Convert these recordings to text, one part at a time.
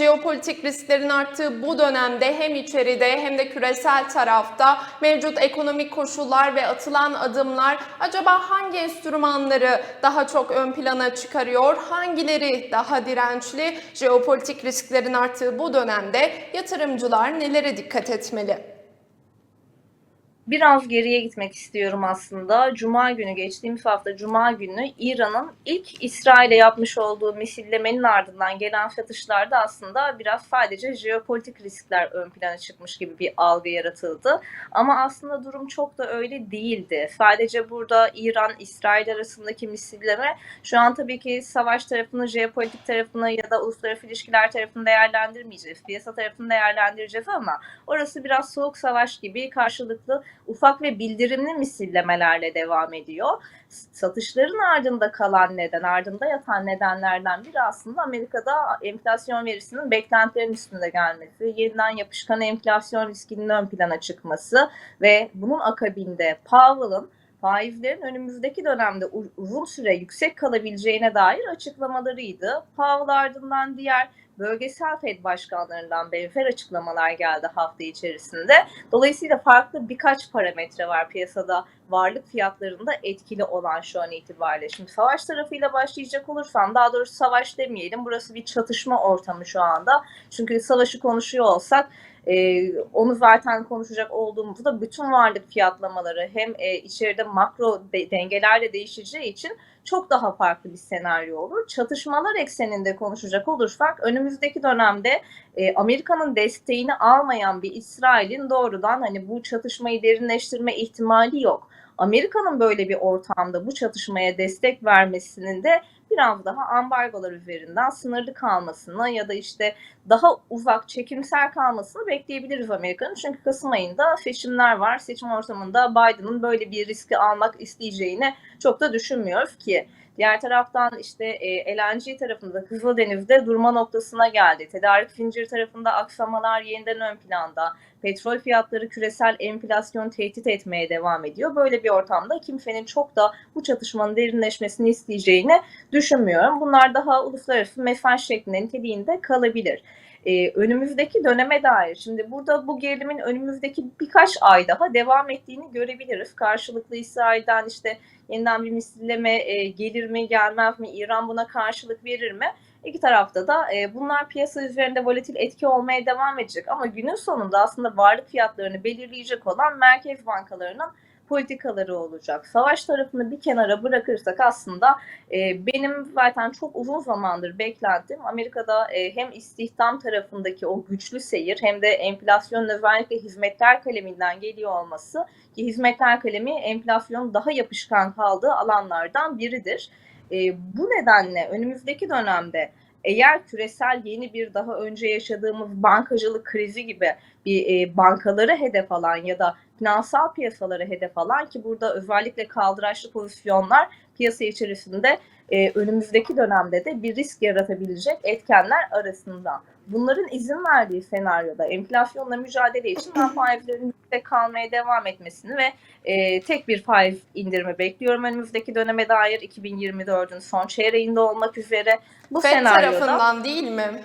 jeopolitik risklerin arttığı bu dönemde hem içeride hem de küresel tarafta mevcut ekonomik koşullar ve atılan adımlar acaba hangi enstrümanları daha çok ön plana çıkarıyor, hangileri daha dirençli? Jeopolitik risklerin arttığı bu dönemde yatırımcılar nelere dikkat etmeli? Biraz geriye gitmek istiyorum aslında. Cuma günü, geçtiğimiz hafta Cuma günü İran'ın ilk İsrail'e yapmış olduğu misillemenin ardından gelen satışlarda aslında biraz sadece jeopolitik riskler ön plana çıkmış gibi bir algı yaratıldı. Ama aslında durum çok da öyle değildi. Sadece burada İran-İsrail arasındaki misilleme şu an tabii ki savaş tarafını, jeopolitik tarafını ya da uluslararası ilişkiler tarafını değerlendirmeyeceğiz. Piyasa tarafını değerlendireceğiz ama orası biraz soğuk savaş gibi karşılıklı ufak ve bildirimli misillemelerle devam ediyor. Satışların ardında kalan neden, ardında yatan nedenlerden biri aslında Amerika'da enflasyon verisinin beklentilerin üstünde gelmesi, yeniden yapışkan enflasyon riskinin ön plana çıkması ve bunun akabinde Powell'ın faizlerin önümüzdeki dönemde uzun süre yüksek kalabileceğine dair açıklamalarıydı. Powell ardından diğer bölgesel Fed başkanlarından benzer açıklamalar geldi hafta içerisinde. Dolayısıyla farklı birkaç parametre var piyasada varlık fiyatlarında etkili olan şu an itibariyle. Şimdi savaş tarafıyla başlayacak olursam daha doğrusu savaş demeyelim burası bir çatışma ortamı şu anda. Çünkü savaşı konuşuyor olsak ee, onu zaten konuşacak olduğumuzda bütün varlık fiyatlamaları hem e, içeride makro de, dengelerle değişeceği için çok daha farklı bir senaryo olur. Çatışmalar ekseninde konuşacak olursak önümüzdeki dönemde e, Amerika'nın desteğini almayan bir İsrail'in doğrudan hani bu çatışmayı derinleştirme ihtimali yok. Amerika'nın böyle bir ortamda bu çatışmaya destek vermesinin de biraz daha ambargolar üzerinden sınırlı kalmasını ya da işte daha uzak çekimsel kalmasını bekleyebiliriz Amerika'nın. Çünkü Kasım ayında seçimler var. Seçim ortamında Biden'ın böyle bir riski almak isteyeceğini çok da düşünmüyoruz ki. Diğer taraftan işte e, LNG tarafında Kızıldeniz'de durma noktasına geldi. Tedarik zinciri tarafında aksamalar yeniden ön planda. Petrol fiyatları küresel enflasyon tehdit etmeye devam ediyor. Böyle bir ortamda kimsenin çok da bu çatışmanın derinleşmesini isteyeceğini düşünmüyorum. Bunlar daha uluslararası mesaj şeklinde niteliğinde kalabilir ee, önümüzdeki döneme dair şimdi burada bu gerilimin önümüzdeki birkaç ay daha devam ettiğini görebiliriz. Karşılıklı İsrail'den işte yeniden bir misilleme e, gelir mi gelmez mi İran buna karşılık verir mi? İki tarafta da e, bunlar piyasa üzerinde volatil etki olmaya devam edecek ama günün sonunda aslında varlık fiyatlarını belirleyecek olan merkez bankalarının politikaları olacak. Savaş tarafını bir kenara bırakırsak aslında e, benim zaten çok uzun zamandır beklentim Amerika'da e, hem istihdam tarafındaki o güçlü seyir hem de enflasyonun özellikle hizmetler kaleminden geliyor olması ki hizmetler kalemi enflasyonun daha yapışkan kaldığı alanlardan biridir. E, bu nedenle önümüzdeki dönemde eğer küresel yeni bir daha önce yaşadığımız bankacılık krizi gibi bir e, bankaları hedef alan ya da finansal piyasaları hedef alan ki burada özellikle kaldıraçlı pozisyonlar piyasa içerisinde e, önümüzdeki dönemde de bir risk yaratabilecek etkenler arasında. Bunların izin verdiği senaryoda enflasyonla mücadele için ben faizlerin yüksek kalmaya devam etmesini ve e, tek bir faiz indirimi bekliyorum önümüzdeki döneme dair 2024'ün son çeyreğinde olmak üzere. Bu Fed senaryoda, tarafından değil mi?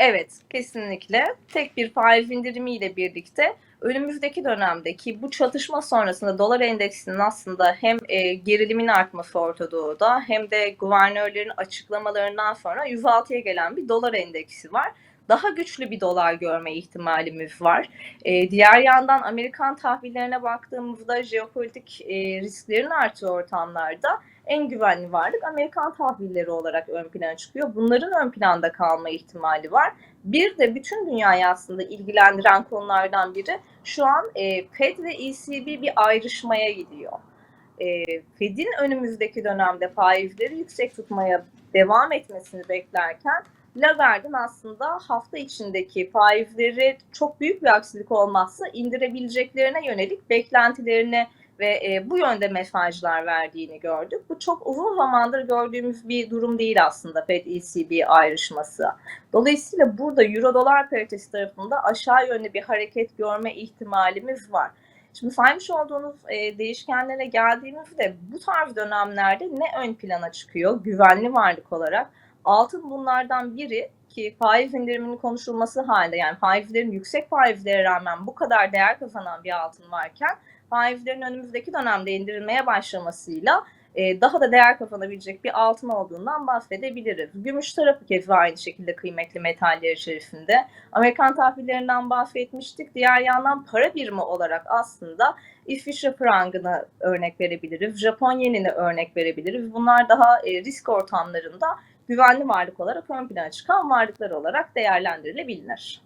Evet, kesinlikle. Tek bir faiz indirimiyle birlikte önümüzdeki dönemdeki bu çatışma sonrasında dolar endeksinin aslında hem e, gerilimin artması Orta Doğu'da hem de guvernörlerin açıklamalarından sonra 106'ya gelen bir dolar endeksi var daha güçlü bir dolar görme ihtimalimiz var. E, diğer yandan Amerikan tahvillerine baktığımızda jeopolitik e, risklerin arttığı ortamlarda en güvenli varlık Amerikan tahvilleri olarak ön plana çıkıyor. Bunların ön planda kalma ihtimali var. Bir de bütün dünyayı aslında ilgilendiren konulardan biri şu an e, Fed ve ECB bir ayrışmaya gidiyor. E, Fed'in önümüzdeki dönemde faizleri yüksek tutmaya devam etmesini beklerken Lagarde'ın aslında hafta içindeki faizleri çok büyük bir aksilik olmazsa indirebileceklerine yönelik beklentilerini ve e, bu yönde mesajlar verdiğini gördük. Bu çok uzun zamandır gördüğümüz bir durum değil aslında Fed-ECB ayrışması. Dolayısıyla burada Euro dolar paritesi tarafında aşağı yönlü bir hareket görme ihtimalimiz var. Şimdi saymış olduğunuz e, değişkenlere geldiğimizde bu tarz dönemlerde ne ön plana çıkıyor güvenli varlık olarak? Altın bunlardan biri ki faiz indiriminin konuşulması halinde yani faizlerin yüksek faizlere rağmen bu kadar değer kazanan bir altın varken faizlerin önümüzdeki dönemde indirilmeye başlamasıyla e, daha da değer kazanabilecek bir altın olduğundan bahsedebiliriz. Gümüş tarafı keza aynı şekilde kıymetli metaller içerisinde. Amerikan tahvillerinden bahsetmiştik. Diğer yandan para birimi olarak aslında İsviçre frangını örnek verebiliriz. Japon yenini örnek verebiliriz. Bunlar daha e, risk ortamlarında güvenli varlık olarak ön plana çıkan varlıklar olarak değerlendirilebilir.